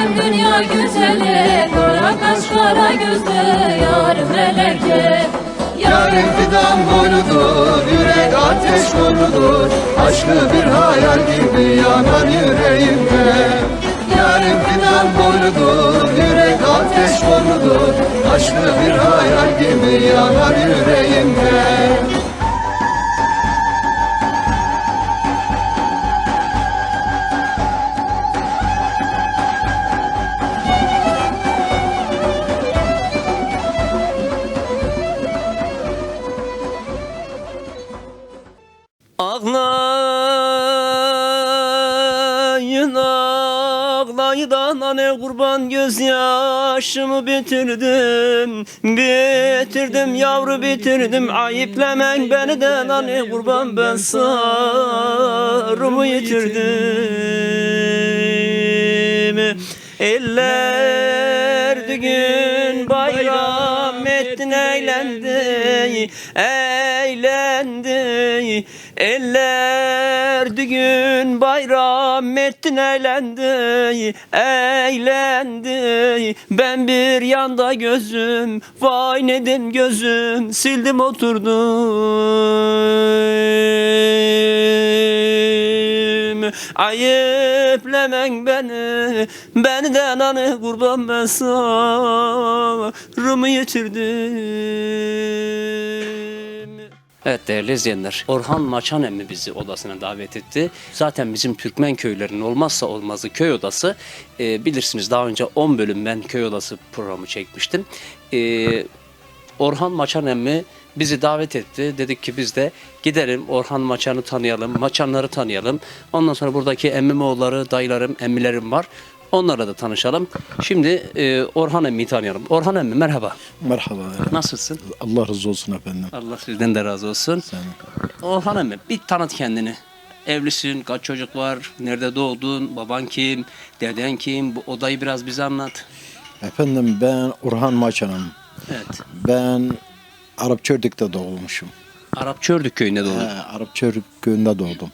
Yarım dünya güzeli Kara kaş kara gözlü yar meleke. Yarın fidan boynudur, yürek ateş doludur Aşkı bir hayal gibi yanar yüreğimde. Yarın fidan boynudur, yürek ateş doludur Aşkı bir hayal gibi yanar yüreğimde anne kurban gözyaşımı bitirdim. Bitirdim yavru bitirdim. Ayıplemen beni de anne kurban ben sarımı yitirdim. Eller düğün bayram ettin eğlendi Eğlendi Eller düğün bayram ettin eğlendi. Eğlendi. Ben bir yanda gözüm Vay nedim gözüm Sildim oturdum. Ayıplemen beni Benden anı kurban ben sarımı yitirdim Evet değerli izleyenler, Orhan Maçan emmi bizi odasına davet etti. Zaten bizim Türkmen köylerinin olmazsa olmazı köy odası. Ee, bilirsiniz daha önce 10 bölüm ben köy odası programı çekmiştim. Ee, Orhan Maçan emmi bizi davet etti. Dedik ki biz de gidelim Orhan Maçan'ı tanıyalım, Maçanları tanıyalım. Ondan sonra buradaki emmim oğulları, dayılarım, emmilerim var. Onlarla da tanışalım. Şimdi e, Orhan emmiyi tanıyalım. Orhan emmi merhaba. Merhaba. Nasılsın? Allah razı olsun efendim. Allah sizden de razı olsun. Sen. Orhan emmi bir tanıt kendini. Evlisin, kaç çocuk var, nerede doğdun, baban kim, deden kim, bu odayı biraz bize anlat. Efendim ben Orhan Maçan'ım. Evet. Ben Arap Çördük'te doğmuşum. Arap Çördük köyünde doğdun. He, Arap Çördük köyünde doğdum.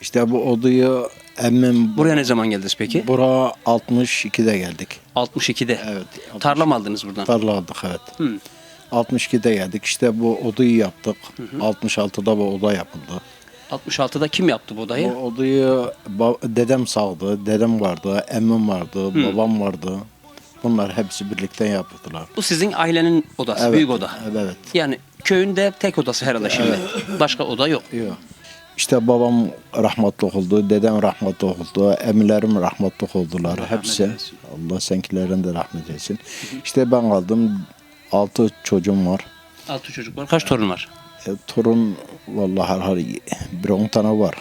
İşte bu odayı emmim Buraya ne zaman geldiniz peki? Bura 62'de geldik. 62'de. Evet. Tarla mı aldınız buradan? Tarla aldık evet. Hı. 62'de geldik. İşte bu odayı yaptık. 66'da bu oda yapıldı. 66'da kim yaptı bu odayı? Bu odayı ba- dedem sağdı, dedem vardı, emmim vardı, babam vardı. Bunlar hepsi birlikte yaptılar. Bu sizin ailenin odası, Evet, büyük oda. Evet. Yani köyünde tek odası herhalde şimdi. Başka oda yok. Yok. İşte babam rahmetli oldu, dedem rahmetli oldu, emilerim rahmetli oldular. rahmet Hepsi. eylesin. Allah senkilerin de rahmet etsin. İşte ben kaldım. Altı çocuğum var. Altı çocuk var. Kaç torun var? E, torun vallahi her her bir on tane var.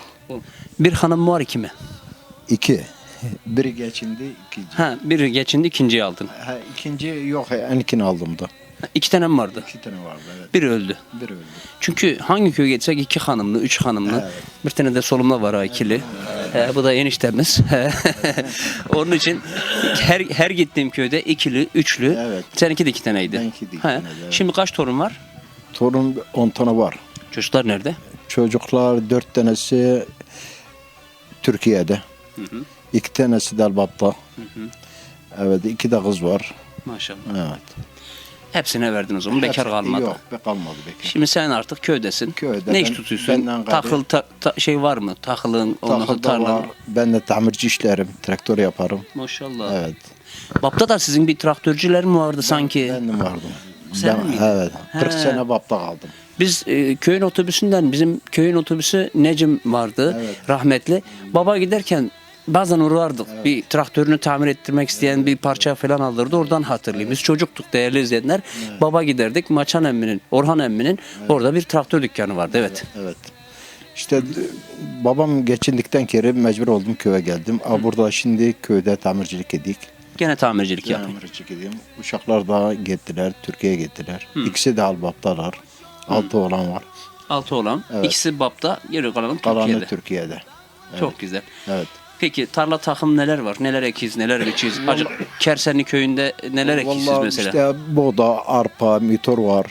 Bir hanım var iki mi? İki. Biri geçindi, ikinci. Ha, biri geçindi ikinciyi aldın. Ha, ikinci yok, enkini aldım da. İki tane mi vardı? İki tane vardı evet. Biri öldü. Biri öldü. Çünkü hangi köye gitsek iki hanımlı, üç hanımlı. Bir tane de solumda var ha ikili. He, bu da eniştemiz. Onun için her her gittiğim köyde ikili, üçlü. Evet. Seninki de iki taneydi. Benimki de iki taneydi, evet. Şimdi kaç torun var? Torun on tane var. Çocuklar nerede? Çocuklar dört tanesi Türkiye'de. İki tanesi de Elbap'ta. Evet iki de kız var. Maşallah. Evet. Hepsine verdin o zaman. Bekar Hepsi- kalmadı. Yok be kalmadı bekar. Şimdi sen artık köydesin. Köyde, ne iş ben- tutuyorsun? gayrı- Takıl ta- ta- şey var mı? Takılın, ondan sonra tarlan. var. Ben de tamirci işlerim. Traktör yaparım. Maşallah. Evet. Bapta da sizin bir traktörcüler mi vardı sanki? Bendim vardım. Sen ben, miydin? Evet. 40 He. sene Bap'ta kaldım. Biz e, köyün otobüsünden bizim köyün otobüsü Necim vardı rahmetli. Baba giderken bazen uğrardık. Bir traktörünü tamir ettirmek isteyen bir parça falan alırdı. Oradan hatırlayayım. Biz çocuktuk değerli izleyenler. Baba giderdik. Maçan emminin, Orhan emminin orada bir traktör dükkanı vardı. Evet. Evet. İşte babam geçindikten kere mecbur oldum köye geldim. Aa, burada şimdi köyde tamircilik edik. Gene tamircilik yapayım. Tamircilik edeyim. Uşaklar da gittiler, Türkiye'ye gittiler. İkisi de Albap'talar. Altı olan var. Altı olan. Evet. ikisi Bap'ta, geri kalanı Kalanı Türkiye'de. Türkiye'de. Çok güzel. Evet. Peki tarla takım neler var? Neler ekiz, neler biçiz? Acı Kersenli köyünde neler Vallahi mesela? işte boğda, arpa, mitor var.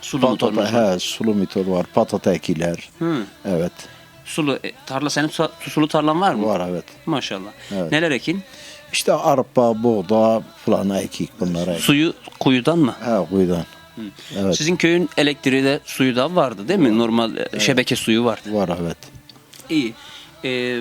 Sulu motorunuz patata, he, sulu motor var. Patata ekiler. Hı. Evet. Sulu e, tarla senin su- sulu tarlan var mı? Var evet. Maşallah. Evet. Neler ekin? İşte arpa, buğda falan ekik bunlara. ekik. Suyu kuyudan mı? He kuyudan. Evet. Sizin köyün elektriği de suyu da vardı değil mi? Normal e, şebeke suyu vardı. Var evet. İyi. Ee,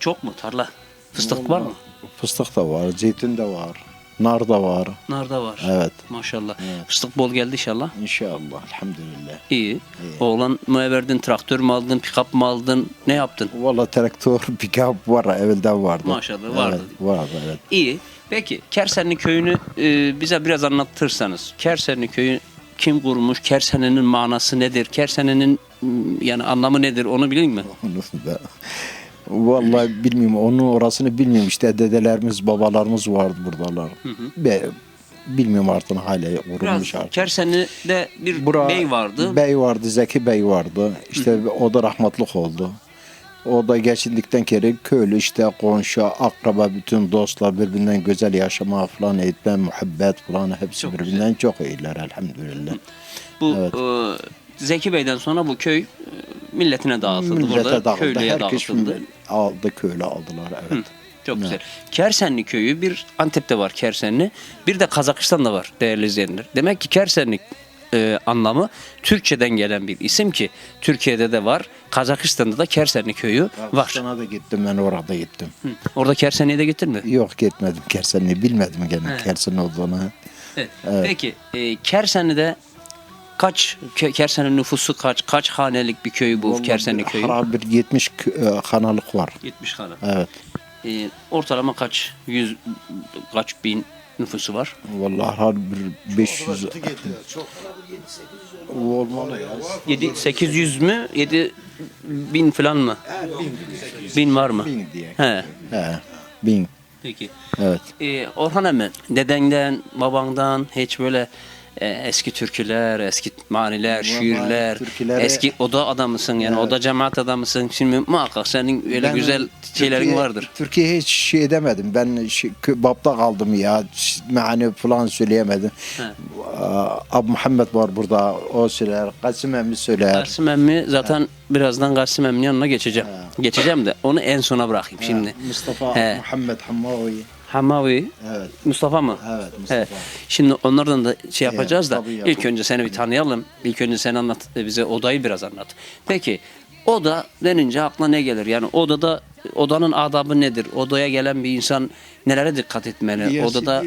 çok mu tarla? Fıstık var mı? Fıstık da var, zeytin de var, nar da var. Nar da var. Evet. Maşallah. Fıstık bol geldi inşallah. İnşallah, elhamdülillah. İyi. Oğlan mı verdin? Traktör mü aldın? Pikap mı aldın? Ne yaptın? Valla traktör, pick-up var, evvelden vardı. Maşallah, vardı. Evet, vardı evet. İyi. Peki Kersenli köyünü e, bize biraz anlatırsanız. Kersenli köyü kim kurmuş? Kersene'nin manası nedir? Kersene'nin m, yani anlamı nedir? Onu bilin mi? Onu da Vallahi bilmiyorum, onun orasını bilmiyorum. İşte dedelerimiz, babalarımız vardı buradalar. Be, bilmiyorum artık hala Biraz kurulmuş artık. Kersenli'de bir Bura- bey vardı. Bey vardı, Zeki Bey vardı. İşte o da rahmetlik oldu. O da geçildikten kere köylü işte komşu, akraba, bütün dostlar birbirinden güzel yaşama falan etme, muhabbet falan hepsi Çok birbirinden çok iyiler elhamdülillah. Bu Evet. e, Zeki Bey'den sonra bu köy e, milletine dağıtıldı. Millete Burada dağıldı. köylüye Herkes dağıtıldı. aldı, köylü aldılar evet. Çok güzel. Kersenli köyü bir Antep'te var Kersenli. Bir de Kazakistan'da var değerli izleyenler. Demek ki Kersenli e, anlamı Türkçeden gelen bir isim ki Türkiye'de de var. Kazakistan'da da Kersenli köyü var. Kazakistan'a da gittim ben orada gittim. Hı. Orada Kersenli'ye de gittin mi? Yok gitmedim Kersen'i bilmedim gene Evet. Kersen olduğunu. Evet. Peki e, Kersenli'de kaç Ke- Kersenli nüfusu kaç? Kaç hanelik bir köy bu Vallahi Kersenli bir köyü? harap bir 70 kö- e, kanalık var. 70 hane. Evet. E, ortalama kaç? 100 kaç bin nüfusu var? Vallahi harap bir 500 olmalı ya. 7 800 mü? 7 bin falan mı? Bin var mı? Bin diye. He. He. Bin. Peki. Evet. Ee, Orhan emmi, dedenden, babandan hiç böyle e, eski türküler, eski maniler, şiirler, türküleri- eski oda adamısın yani oda cemaat adamısın. Şimdi muhakkak senin öyle Ben güzel şeylerin Türkiye- vardır. Türkiye hiç şey edemedim. Ben şey, bapta kaldım ya. Mani falan söyleyemedim. He. Ab Muhammed var burada. O söyler. Kasım emmi söyler. Kasım emmi zaten birazdan Kasım emmi'nin yanına geçeceğim. Geçeceğim de onu en sona bırakayım şimdi. Mustafa He. Muhammed Hammavi. Hamavi, Evet. Mustafa mı? Evet, Mustafa. He. Şimdi onlardan da şey yapacağız da tabii yapalım. ilk önce seni bir tanıyalım. İlk önce sen anlat bize odayı biraz anlat. Peki oda denince aklına ne gelir? Yani odada odanın adabı nedir? Odaya gelen bir insan nelere dikkat etmeli? Diyesi- Odada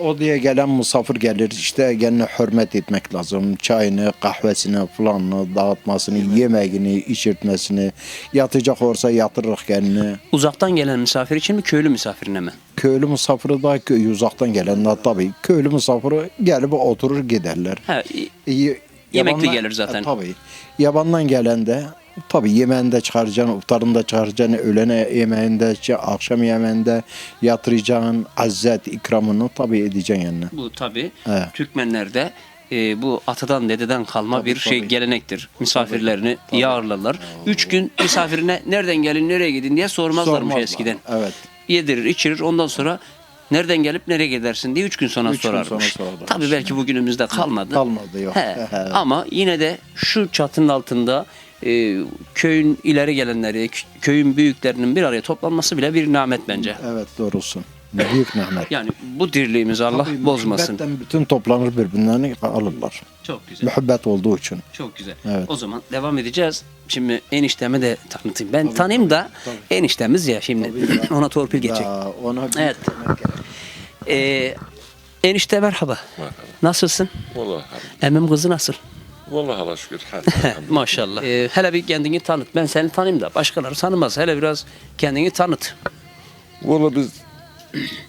Odaya gelen misafir gelir işte kendine hürmet etmek lazım. Çayını, kahvesini falan dağıtmasını, yemeğini, içirtmesini, yatacak olsa yatırır kendini. uzaktan gelen misafir için mi köylü misafirine mi? Köylü misafiri da uzaktan gelenler tabii. Köylü misafiri gelip oturur giderler. İ- Y- Yemekli yabandan- gelir zaten. E, tabii. Yabandan gelen de tabii yemeğinde çıkaracaksın, iftarında çıkaracaksın, öğlene yemeğinde, çı- akşam yemeğinde yatıracaksın, azzet ikramını tabii edeceksin yanına. bu tabi He. Türkmenlerde e, bu atadan dededen kalma Tabii, bir şey tabii. gelenektir. Misafirlerini iyi ağırlarlar. Üç gün misafirine nereden gelin nereye gidin diye sormazlarmış Sormazlar. eskiden. Evet. Yedirir, içirir. Ondan sonra nereden gelip nereye gidersin diye üç gün sonra Üç gün sorarmış. sonra sorarlarmış. Tabii belki bugünümüzde kalmadı. Kalmadı, yok. He. Ama yine de şu çatının altında e, köyün ileri gelenleri, kö- köyün büyüklerinin bir araya toplanması bile bir nimet bence. Evet doğrusun. Büyük nimet. Yani bu dirliğimizi Allah Tabii bozmasın. muhabbetten bütün toplanır birbirlerini alırlar. Çok güzel. Muhabbet olduğu için. Çok güzel. Evet. O zaman devam edeceğiz. Şimdi eniştemi de tanıtayım. Ben tanıyayım da eniştemiz ya şimdi. Ona torpil geçecek. Ona bir Evet. Ee, enişte merhaba. Merhaba. Nasılsın? Vallahi Emmim kızı nasıl? vallahi hala şükür. Maşallah. Ee, hele bir kendini tanıt. Ben seni tanıyayım da başkaları tanımaz. Hele biraz kendini tanıt. vallahi biz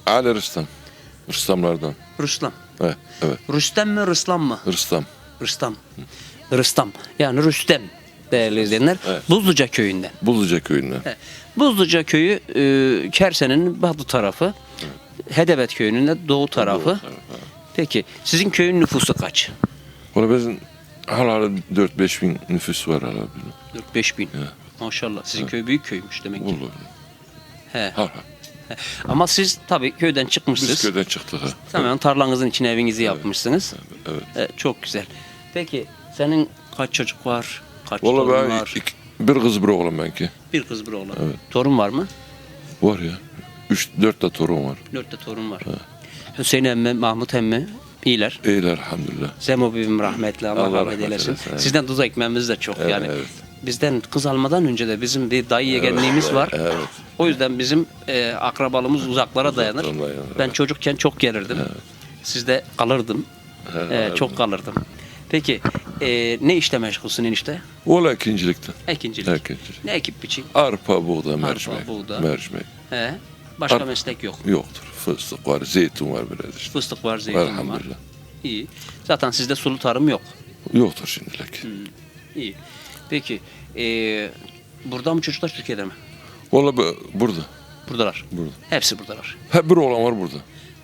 Ali Rüstem. Rüstemlerden. Rüstem. Evet, evet. Rüstem mi Rüstem mı? Rüstem. Rüstem. Rüstem. Yani Rüstem değerli izleyenler. Evet. Buzluca köyünden. Buzluca köyünden. He. Buzluca köyü e, Kersen'in batı tarafı. Hedebet köyünün de doğu tarafı. Doğu tarafı, evet. Peki sizin köyün nüfusu kaç? Vallahi bizim hala 4-5 bin nüfus var hala. 4-5 bin. Maşallah. Sizin köy büyük köymüş demek ki. Vallahi. He. Hala. Ama siz tabii köyden çıkmışsınız. Biz köyden çıktık ha. Tamamen tarlanızın içine evinizi yapmışsınız. Evet. E, çok güzel. Peki senin kaç çocuk var? Kaç Valla torun ben var? iki- bir kız bir oğlum benki. Bir kız bir oğlan. Evet. Torun var mı? Var ya. Üç, dört de torun var. Dört de torun var. Hüseyin emmi, Mahmut emmi iyiler. İyiler elhamdülillah. Zemo bibim rahmetli Allah, Allah rahmet rahmet eylesin. Sizden tuz ekmemiz de çok yani. evet. Bizden kız almadan önce de bizim bir dayı yegenliğimiz var. Evet. O yüzden bizim e, akrabalığımız uzaklara dayanır. Uzaktan dayanır, Ben evet. çocukken çok gelirdim. Sizde kalırdım. Evet, E, evet. çok kalırdım. Peki e, ne işle meşgulsün enişte? Valla ikincilikte. Ekincilik. Ekincilik. Ne ekip biçim? Arpa, buğday, mercimek. buğday. Mercimek. He. Başka Ar- meslek yok. Yoktur. Fıstık var, zeytin var biraz işte. Fıstık var, zeytin var. Elhamdülillah. İyi. Zaten sizde sulu tarım yok. Yoktur şimdilik. İyi. Peki. E, burada mı çocuklar Türkiye'de mi? Valla burada. Buradalar. Burada. Hepsi buradalar. Hep bir oğlan var burada.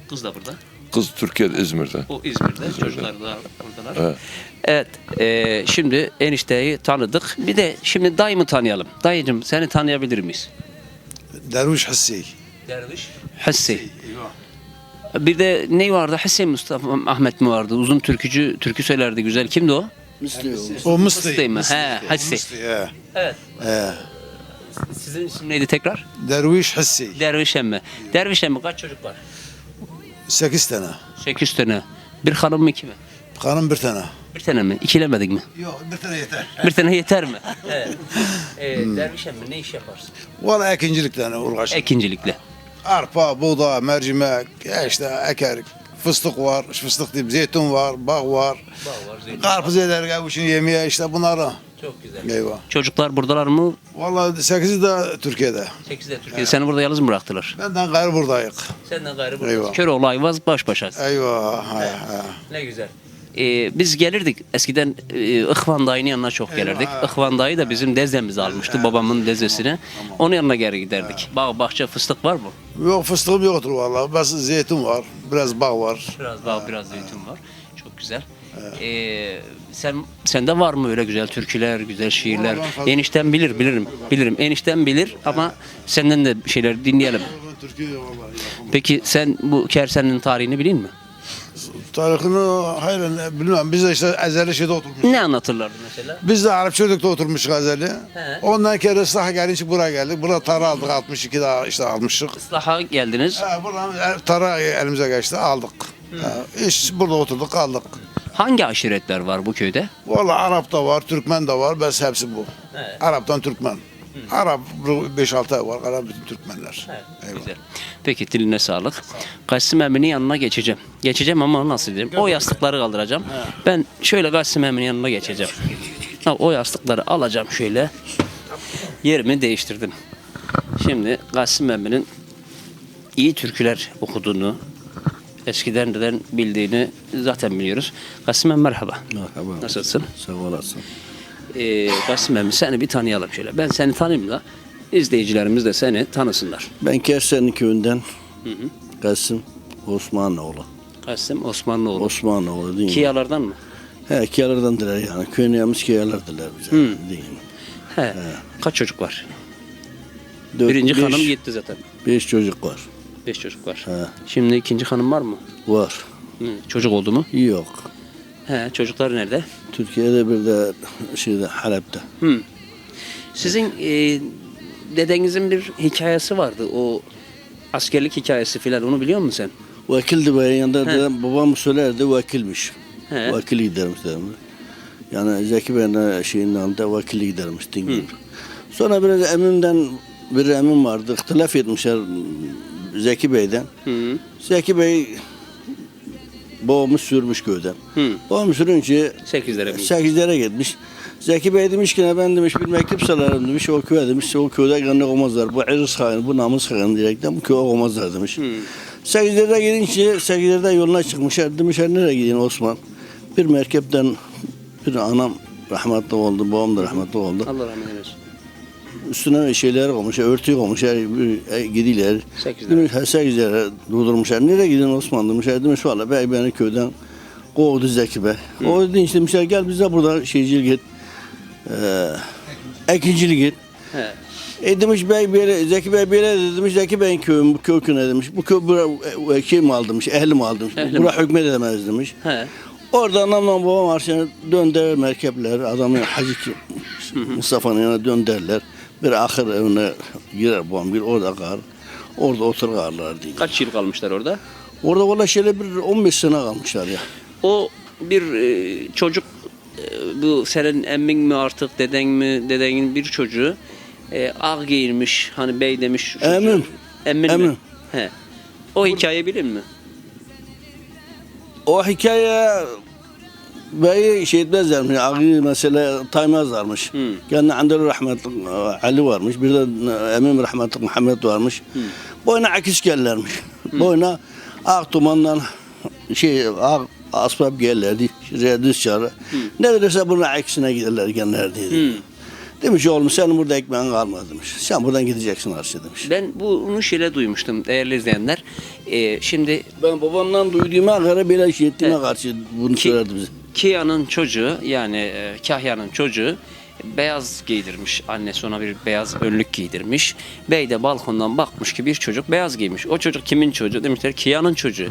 Kız da burada. Kız Türkiye'de, İzmir'de. O İzmir'de. Çocuklar da buradalar. Evet. Evet. e, şimdi enişteyi tanıdık. Bir de şimdi dayımı tanıyalım. Dayıcım seni tanıyabilir miyiz? Derviş Hassi. Derviş. Hüseyin. Bir de ne vardı? Hüseyin Mustafa Ahmet mi vardı? Uzun türkücü, türkü söylerdi güzel. Kimdi o? Müslü. O Mısli. mi? He, Hassi. Müslü. he. Evet. He. Sizin isim neydi tekrar? Derviş Hassi. Derviş emmi. Derviş emmi kaç çocuk var? 8 tane. 8 tane. Bir hanım mı iki mi? Hanım bir tane. Bir tane mi? İkilemedik mi? Yok bir tane yeter. Bir tane yeter mi? Evet. Ee, Derviş emmi ne iş yaparsın? Valla ekincilikle uğraşırım. Ekincilikle. Arpa, buğda, mercimek, işte ekerik fıstık var, fıstık değil, zeytin var, bağ var. Bağ var, zeytin Karpuz eder, kavuşun yemeğe işte bunları. Çok güzel. Eyvah. Çocuklar buradalar mı? Vallahi sekizi de Türkiye'de. 8'de Türkiye'de. Seni burada yalnız mı bıraktılar? Benden gayrı buradayık. Senden gayrı burada. Eyvah. Köroğlu Ayvaz baş başa. Eyvah. Ha, ha. Ne güzel. Ee, biz gelirdik. Eskiden e, Ihvan dayının yanına çok gelirdik. Ihvan dayı da bizim dezemizi almıştı. Babamın dezesini. Onun yanına geri giderdik. Bağ, bahçe, fıstık var mı? Yok fıstığım yoktur vallahi. Bas zeytin var, biraz bağ var. Biraz bağ, biraz zeytin var. Çok güzel. Ee, sen sende var mı öyle güzel türküler, güzel şiirler? Fazla. Enişten bilir, bilirim. Bilirim. Enişten bilir ama senden de şeyler dinleyelim. Vallahi. Peki sen bu Kersen'in tarihini bilin mi? Tarihini hayır bilmem. Biz de işte ezeli şeyde oturmuş. Ne anlatırlardı mesela? Biz de Arap Çocuk'ta oturmuşuz ezeli. He. Ondan kere ıslaha gelince buraya geldik. Burada tara aldık 62 daha işte almıştık. Islaha geldiniz. He, buradan e, tara elimize geçti aldık. He, iş burada oturduk kaldık. Hangi aşiretler var bu köyde? Vallahi Arap da var, Türkmen de var. Bes hepsi bu. Evet. Arap'tan Türkmen. Arap 5-6 ev var. Kalan bütün Türkmenler. Eyvallah. Güzel. Peki diline sağlık. Kasım Emin'in yanına geçeceğim. Geçeceğim ama nasıl diyeyim? O yastıkları kaldıracağım. Ben şöyle Kasım Emin'in yanına geçeceğim. Ha, o yastıkları alacağım şöyle. Yerimi değiştirdim. Şimdi Kasım Emin'in iyi türküler okuduğunu, eskiden de bildiğini zaten biliyoruz. Kasım Emin merhaba. Merhaba. Nasılsın? Sağ olasın. Ee, Kasım Emin seni bir tanıyalım şöyle. Ben seni tanıyayım da izleyicilerimiz de seni tanısınlar. Ben Kersen'in köyünden Kasım Osmanoğlu. Kasım Osmanlıoğlu. Osmanoğlu değil mi? Kiyalardan mı? He, Kiyalardandır yani. Köyüneyemiz Kiyalardılar bize. Değil mi? He. Kaç çocuk var? Dört, Birinci beş, hanım gitti zaten. Beş çocuk var. Beş çocuk var. He. Şimdi ikinci hanım var mı? Var. Hı. Çocuk oldu mu? Yok. He. Çocuklar nerede? Türkiye'de bir de şeyde Halep'te. Sizin e, dedenizin bir hikayesi vardı. O askerlik hikayesi filan onu biliyor musun sen? Vakildi benim yanında dedem, babam söylerdi vakilmiş. He. Vakil gidermiş dedim. Yani Zeki Bey'in şeyin yanında vakil gidermiş dinliyor. Sonra biraz emimden bir emim vardı. İhtilaf etmişler Zeki Bey'den. Hı. Zeki Bey babamı sürmüş köyden. Hı. Babamı sürünce Sekizlere mi? sekizlere gitmiş. Zeki Bey demiş ki "Ne ben demiş bir mektup salarım demiş o köye demiş o köyde gönlü olmazlar. Bu irz hain, bu namus hain diyerekten bu köye olmazlar demiş. Sekizlerde gidince sekizlerde yoluna çıkmışlar. Demişler nereye gidiyorsun Osman? Bir merkepten bir anam rahmetli oldu, babam da rahmetli oldu. Allah rahmet eylesin. Üstüne şeyler olmuş, örtü olmuş, bir, e, gidiler. Sekizlere. Demiş, ha, sekizlere durdurmuşlar. Nereye gidiyorsun Osman demişler. Demiş valla bey beni köyden kovdu Zeki Bey. O deyince demişler gel bize burada şeycilik et. Ee, ekincilik et. He. E demiş bey böyle, Zeki Bey böyle dedi demiş Zeki Bey'in köyü, bu köy köyüne demiş. Bu köy bura, e, şey mi aldı demiş, ehli mi aldı demiş. Ehli Bura hükmet edemez demiş. He. Orada anamla babam arşına döndürür merkepler. Adamı Hacı Mustafa'nın yanına döndürürler. Bir ahır evine girer babam bir orada kal. Orada otur kalırlar diye. Kaç yıl kalmışlar orada? Orada valla şöyle bir 15 sene kalmışlar ya. O bir e, çocuk e, bu senin emmin mi artık deden mi dedenin bir çocuğu e, ağ giyinmiş hani bey demiş. çocuğu. Emmim. Emmin mi? He. O hikaye bilin mi? O hikaye beyi şey etmezlermiş. Ağı mesela taymazlarmış. Hı. Kendi Andel rahmetli Ali varmış. Bir de Emin rahmetli Muhammed varmış. Boyuna akış gelirlermiş. Boyuna ak dumandan şey ak asbab. Şuraya düz çağrı. Ne derse bunun aksine giderler genlerdi. Demiş oğlum senin burada ekmeğin kalmadı demiş. Sen buradan gideceksin arşa demiş. Ben bunu şöyle duymuştum değerli izleyenler. E, şimdi Ben babamdan duyduğuma göre böyle şey ettiğime karşı bunu Ki- söylerdi bize. Kia'nın çocuğu yani e, Kahya'nın çocuğu beyaz giydirmiş. Annesi ona bir beyaz önlük giydirmiş. Bey de balkondan bakmış ki bir çocuk beyaz giymiş. O çocuk kimin çocuğu? Demişler Kia'nın çocuğu.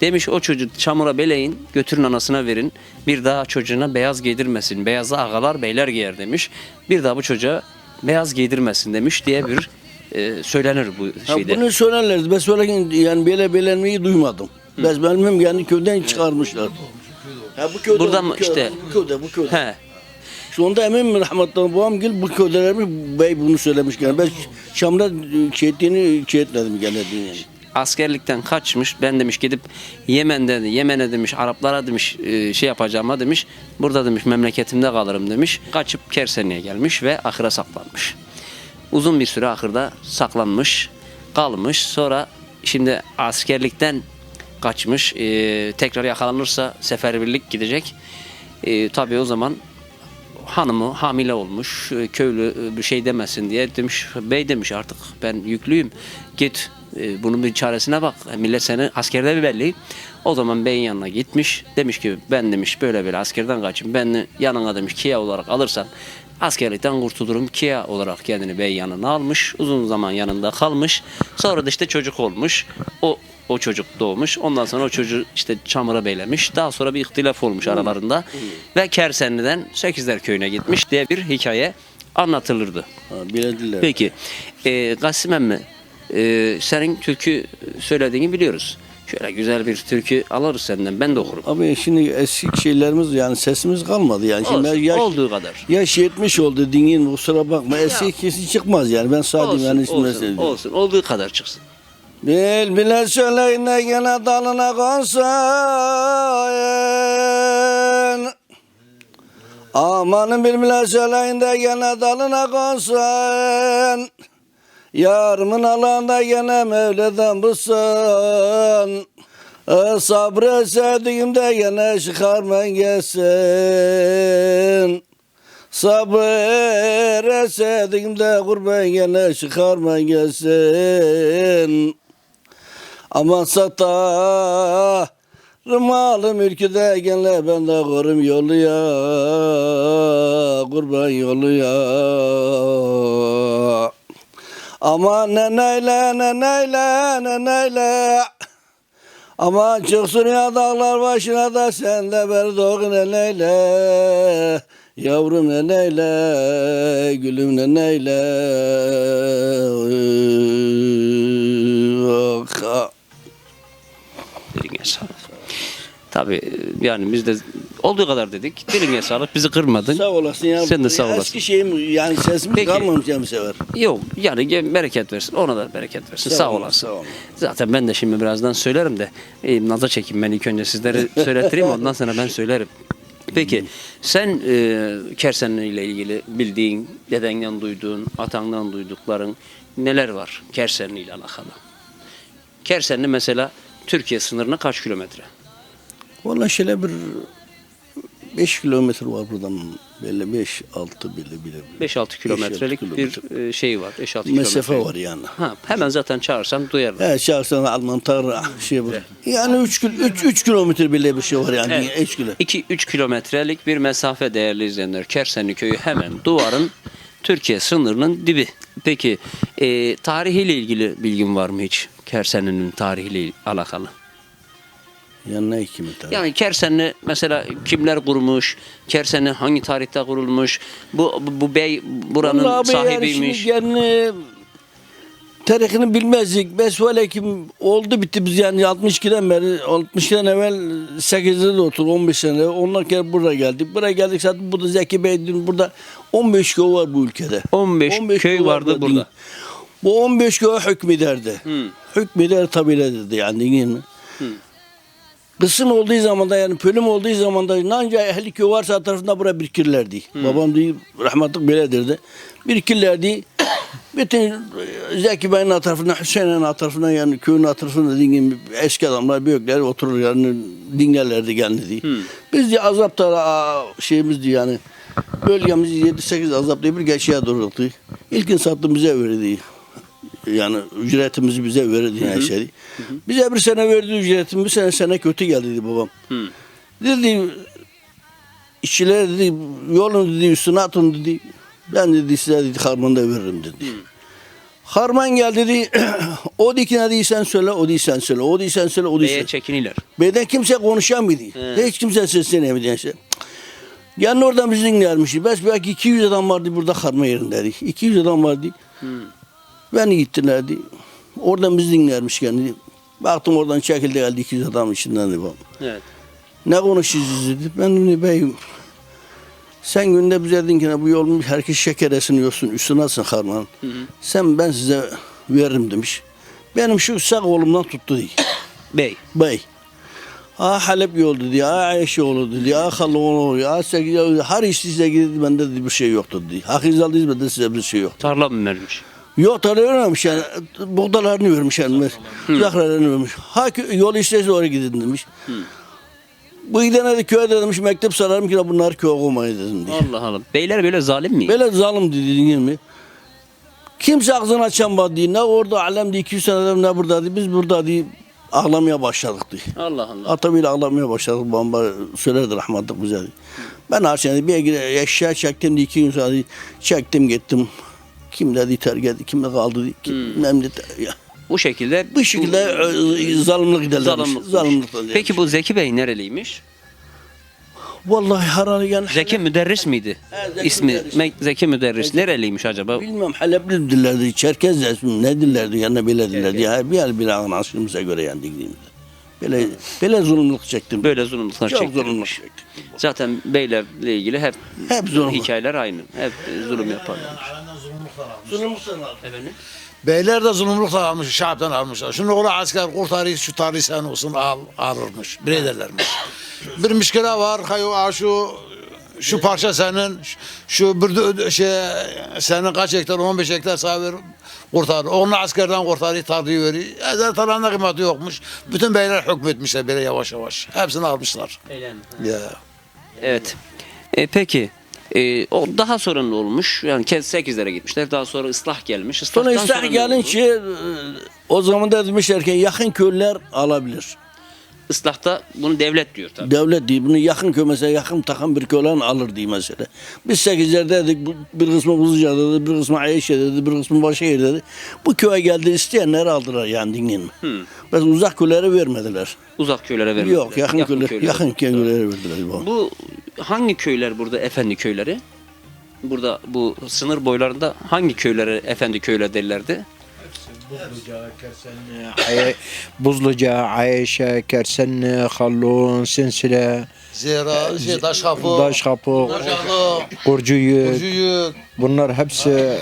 Demiş o çocuğu çamura beleyin götürün anasına verin. Bir daha çocuğuna beyaz giydirmesin. Beyazı ağalar beyler giyer demiş. Bir daha bu çocuğa beyaz giydirmesin demiş diye bir e, söylenir bu Ha, şeyde. bunu söylerlerdi. Ben söylerken yani böyle belenmeyi duymadım. Ben bilmem yani köyden çıkarmışlar. Ha, bu köyde, Buradan bu köyde, işte? Bu köyde, bu köyde. He. Şu anda eminim rahmetli babam gel bu köydelermiş bey bunu söylemiş yani. Ben Şam'da ettiğini şey etmedim geldiğini yani. askerlikten kaçmış. Ben demiş gidip Yemen'de Yemen'e demiş Araplara demiş e, şey yapacağıma demiş. Burada demiş memleketimde kalırım demiş. Kaçıp Kerseni'ye gelmiş ve ahıra saklanmış. Uzun bir süre ahırda saklanmış, kalmış. Sonra şimdi askerlikten kaçmış. E, tekrar yakalanırsa seferberlik gidecek. E, tabii o zaman hanımı hamile olmuş e, köylü e, bir şey demesin diye demiş bey demiş artık ben yüklüyüm. Git e, bunun bir çaresine bak. Millet seni askerde bir belli. O zaman beyin yanına gitmiş. Demiş ki ben demiş böyle böyle askerden kaçayım. Ben yanına demiş Kia olarak alırsan askerlikten kurtulurum. Kia olarak kendini bey yanına almış. Uzun zaman yanında kalmış. Sonra da işte çocuk olmuş. O o çocuk doğmuş. Ondan sonra o çocuğu işte çamura beylemiş. Daha sonra bir ihtilaf olmuş aralarında. Ve Kersenli'den Sekizler Köyü'ne gitmiş diye bir hikaye anlatılırdı. Ha, bilediler. Peki e, Gasim emmi e, senin türkü söylediğini biliyoruz. Şöyle güzel bir türkü alırız senden ben de okurum. Abi şimdi eski şeylerimiz yani sesimiz kalmadı yani. Şimdi Olsun, yaş, olduğu kadar. yaş 70 oldu dingin kusura bakma. Eski kesin çıkmaz yani. Ben sadece Olsun, yani olsun, olsun, olduğu kadar çıksın. Bil bile söyleyin de gene dalına konsan Amanın bil bile söyleyin de gene dalına konsan Yarımın alanda gene Mevla'dan bulsun. E, Sabrı sevdiğimde gene çıkarman gelsin. Sabır sevdiğimde kurban gene çıkarman gelsin Aman sata Rımalı mülkü de genle ben de korum yolu ya Kurban yolu ya. Aman neneyle neneyle neneyle. Aman çıksın ya dağlar başına da sen de bir doğun neneyle. Yavrum neneyle gülüm neneyle. Ah, Diline sağlık. Tabii yani biz de olduğu kadar dedik. Diline sağlık bizi kırmadın. Sağ olasın ya. Sen de sağ olasın. Eski şeyim yani sesimiz Peki. kalmamış ya bu sefer. Yok yani bereket versin. Ona da bereket versin. Sağ Sağ, olasın. sağ olun. Zaten ben de şimdi birazdan söylerim de e, naza çekeyim ben ilk önce sizleri söylettireyim ondan sonra ben söylerim. Peki sen e, Kersenli ile ilgili bildiğin, dedenden duyduğun, atandan duydukların neler var Kersenli ile alakalı? Kersenli mesela Türkiye sınırına kaç kilometre? Valla şöyle bir 5 kilometre var buradan böyle 5 6 bile bile. 5-6 kilometrelik bir e, şey var. 5-6 mesafe kilometre. var yani. Ha, hemen zaten çağırsam duyarlar. He şahsen Alman tar şey bu. Yani 3 3 3 kilometre bile bir şey var yani. Evet. 3 kilo. 2-3 kilometrelik bir mesafe değerli izleyenler. Kersenli köyü hemen duvarın Türkiye sınırının dibi. Peki e, tarihiyle ilgili bilgin var mı hiç? Kersenli'nin tarihiyle alakalı. Yani ne kimi tabii. Yani Kersenli mesela kimler kurmuş? Kersenli hangi tarihte kurulmuş? Bu bu, bu bey buranın Vallahi abi sahibiymiş. Yani, şimdi yani tarihini bilmezdik. Besvele kim oldu bitti biz yani 62'den beri 60'dan evvel 8'de de otur 15 sene. Ondan kere buraya geldik. Buraya geldik zaten burada Zeki Bey'in burada 15 köy var bu ülkede. 15 köy köy vardı var burada. Bu 15 köy hükmederdi. Hükmeder tabiledirdi yani değil mi? Kısım olduğu zaman da yani bölüm olduğu zaman da nanca ehli köy varsa tarafında buraya birikirlerdi. Babam diye rahmetlik böyledirdi. Birikirlerdi. Bütün e, Zeki Bey'in tarafından, Hüseyin'in tarafından yani köyün tarafında dediğim gibi eski adamlar büyükler oturur yani dinlerlerdi kendini. Biz de azapta şeyimizdi yani bölgemiz 7-8 azap diye bir geçeye dururdu. İlkin sattı bize verdi. Yani ücretimizi bize verdi her şeyi. Bize bir sene verdi ücretimi, bir sene sene kötü geldi dedi babam. Dedi işçiler dedi yolun dedi üstüne atın dedi. Ben dedi size dedi harmanda veririm dedi. Harman gel dedi. o dikine değilsen söyle, o değilsen söyle, o değilsen söyle, o değilsen. Beye çekiniler. Beden kimse konuşamıyordu. Hiç kimse seslenemedi. Yani. Yani oradan biz dinlermişiz. Bes belki 200 adam vardı burada harma yerindeydik. 200 adam vardı. Beni gittilerdi. Oradan biz dinlermiş yani. Baktım oradan çekildi geldi 200 adam içinden dedi babam. Evet. Ne konuşuyorsunuz dedi. Ben dedim beyim. Sen günde bize dedin ki bu yolun herkes şeker esiniyorsun üstüne atsın harman. Sen ben size veririm demiş. Benim şu sağ kolumdan tuttu diye. Bey. Bey. Aa Halep yol dedi, aa Ayşe yolu dedi, aa Halı yolu, aa Sekiz her iş size gidip bende dedi bir şey yoktu dedi. Hakizal hizmette size bir şey yok. Tarla mı vermiş? Yok tabii vermemiş yani. Buğdalarını vermiş yani. Zahralarını vermiş. Ha yol istese oraya gidin demiş. Bu gidene de köye de demiş mektep sararım ki bunlar köye koymayı dedim diye. Allah Allah. Beyler böyle zalim mi? Böyle zalim dediğin mi? Kimse ağzını açamadı diye. Ne orada alemde 200 seneden ne burada diye. Biz burada diye ağlamaya başladık diye. Allah Allah. Atabıyla ağlamaya başladık. Bamba söylerdi rahmetlik bize. Ben her sene bir eşya çektim diye iki gün sonra diye çektim gittim. Kim dedi terk etti, kim de kaldı. Kim memnun ya. Bu şekilde Bu şekilde e, zalimlik giderlermiş. zalimlik. Zalimlik. Peki bu Zeki Bey nereliymiş? Vallahi herhalde yani. Zeki Müderris miydi? He, Zeki İsmi Müderris. Zeki Müderris. Nereliymiş acaba? Bilmem Halepli dillerdi, Çerkez ne dillerdi, yani böyle dillerdi. Ya bir yer bir anasımıza göre yani dediğimde. Böyle, böyle zulümlük çektim. Böyle zulümlükler Çok çektirilmiş. zulümlük çektim. Zaten beylerle ilgili hep, Hep zulüm. hikayeler aynı. Hep zulüm yaparlar. Zulümlük Efendim? Beyler de zulümlük almış, şahaptan almışlar. Şunu ola asker kurtarı, şu tarihi sen olsun al, alırmış, bir ederlermiş. bir müşkile var, hayo aa, şu parça senin, şu bir şey senin kaç hektar, 15 hektar ver, kurtar. Onu askerden kurtarı, tarlayı veriyor. Ezel tarlanın kıymeti yokmuş. Bütün beyler hükmetmişler böyle yavaş yavaş. Hepsini almışlar. Ya. Evet. E, peki. E, o daha sonra ne olmuş? Yani kez 8'lere gitmişler. Daha sonra ıslah gelmiş. Sonra Islahtan İslah ne oldu? gelince e, o zaman da demişler ki yakın köylüler alabilir. Islahta bunu devlet diyor tabii. Devlet diye bunu yakın köy mesela yakın takım bir köylen alır diye mesela. Biz sekizlerdeydik bir kısmı Buzluca dedi, bir kısmı Ayşe dedi, bir kısmı Başşehir dedi. Bu köye geldi isteyenler aldılar yani dinleyin mi? Biz uzak köylere vermediler. Uzak köylere vermediler. Yok yakın, köylere, köylere. yakın köylere verdiler. Bu. Bu hangi köyler burada efendi köyleri? Burada bu sınır boylarında hangi köylere efendi köyler derlerdi? Ay- Buzluca, Ayşe, Kersenli, Hallun, Sinsile, Zira, şey, taş kapı, Daş Kapı, Ocaklı, Kurcuyuk. Cüyük, Bunlar hepsi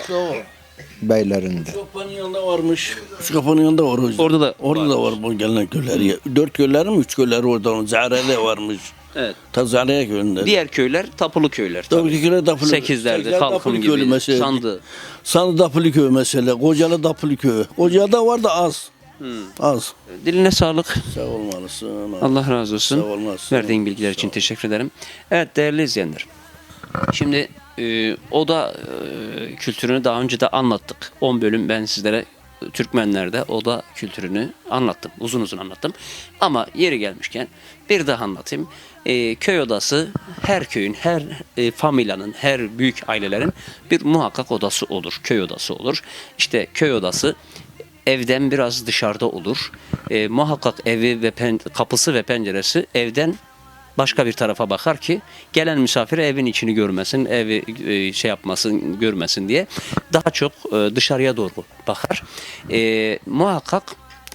beylerinde. Kapının yanında varmış. Şu kapının yanında var. Orada da Orada da var bu gelen köyler. Dört köyler mi? Üç köyler orada. Zahre'de varmış. Evet. Ta Zahre'ye köyünde. Diğer köyler tapulu köyler. Ki köyler Dapılı. Sekizlerde, Sekizler Kalkın gibi, mesela. Sandı. Sandı Dapılı köy mesela. Kocalı Dapılı köy. Kocada var da az. Az. Diline sağlık. Sağ olmalısın. Allah razı olsun. Sağ olmazsın. Verdiğin bilgiler için teşekkür ederim. Evet değerli izleyenler. Şimdi e, o da e, kültürünü daha önce de anlattık. 10 bölüm ben sizlere e, Türkmenlerde oda kültürünü anlattım. Uzun uzun anlattım. Ama yeri gelmişken bir daha anlatayım. E, köy odası her köyün, her e, familyanın, her büyük ailelerin bir muhakkak odası olur. Köy odası olur. İşte köy odası evden biraz dışarıda olur. E, muhakkak evi ve pen, kapısı ve penceresi evden başka bir tarafa bakar ki gelen misafir evin içini görmesin, evi e, şey yapmasın, görmesin diye daha çok e, dışarıya doğru bakar. E, muhakkak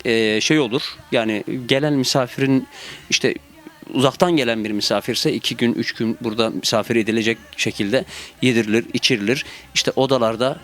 e, şey olur yani gelen misafirin işte uzaktan gelen bir misafirse iki gün, üç gün burada misafir edilecek şekilde yedirilir, içirilir. İşte odalarda